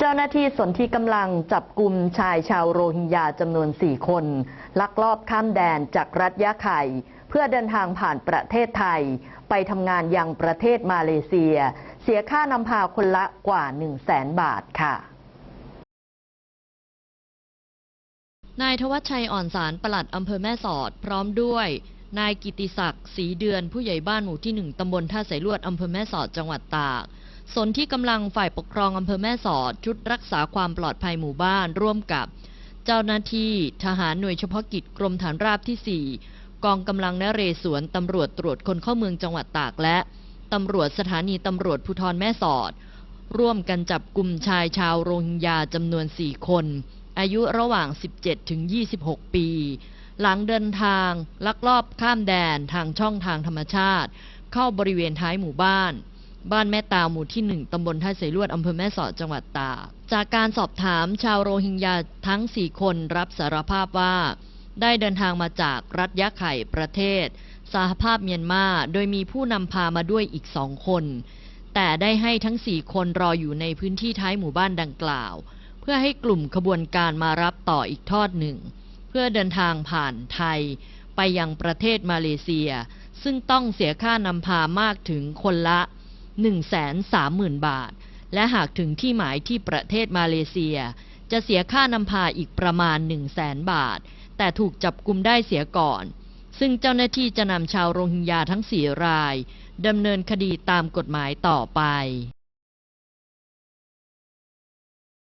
เจ้าหน้าที่สนที่กำลังจับกลุ่มชายชาวโรฮิงญาจำนวน 4 คน ลักลอบข้ามแดนจากรัฐยะไข่ เพื่อเดินทางผ่านประเทศไทย ไปทำงานยังประเทศมาเลเซีย เสียค่านำพาคนละกว่า 1 0 0 0 0แสนบาทค่ะนายทวัชชัยอ่อนสารปลัดอำเภอแม่สอด พร้อมด้วย นายกิติศักดิ์ศรีเดือนผู้ใหญ่บ้านหมู่ที่หนึ่งตำบลท่าสายลวดอำเภอแม่สอดจังหวัดตาก สนที่กำลังฝ่ายปกครองอำเภอแม่สอดชุดรักษาความปลอดภัยหมู่บ้านร่วมกับ เจ้าหน้าที่ทหารหน่วยเฉพาะกิจกรมฐานราบที่ 4 กองกำลังนเรศวรตำรวจตรวจคนเข้าเมืองจังหวัดตากและตำรวจสถานีตำรวจภูธรแม่สอด ร่วมกันจับกลุ่มชายชาวโรฮิงญาจำนวน 4 คน อายุระหว่าง 17 ถึง 26 ปี หลังเดินทาง ลักลอบข้ามแดนทางช่องทางธรรมชาติ เข้าบริเวณท้ายหมู่บ้าน บ้านแม่ตาหมู่ที่หนึ่งตำบลท่าเสยลวด อำเภอแม่สอด จังหวัดตาก จากการสอบถามชาวโรฮิงญาทั้ง 4 คนรับสารภาพว่า ได้เดินทางมาจากรัฐยะไข่ประเทศ สหภาพเมียนมา โดยมีผู้นำพามาด้วยอีกสองคน แต่ได้ให้ทั้งสี่คนรออยู่ในพื้นที่ท้ายหมู่บ้านดังกล่าว เพื่อให้กลุ่มขบวนการมารับต่ออีกทอดหนึ่ง เพื่อเดินทางผ่านไทย ไปยังประเทศมาเลเซีย ซึ่งต้องเสียค่านำพามากถึงคนละ 130,000 บาท และหากถึงที่หมายที่ประเทศมาเลเซีย จะเสียค่านำพาอีกประมาณ 100,000 บาท แต่ถูกจับกุมได้เสียก่อน ซึ่งเจ้าหน้าที่จะนำชาวโรฮิงญาทั้งสี่รายดำเนินคดีตามกฎหมายต่อไป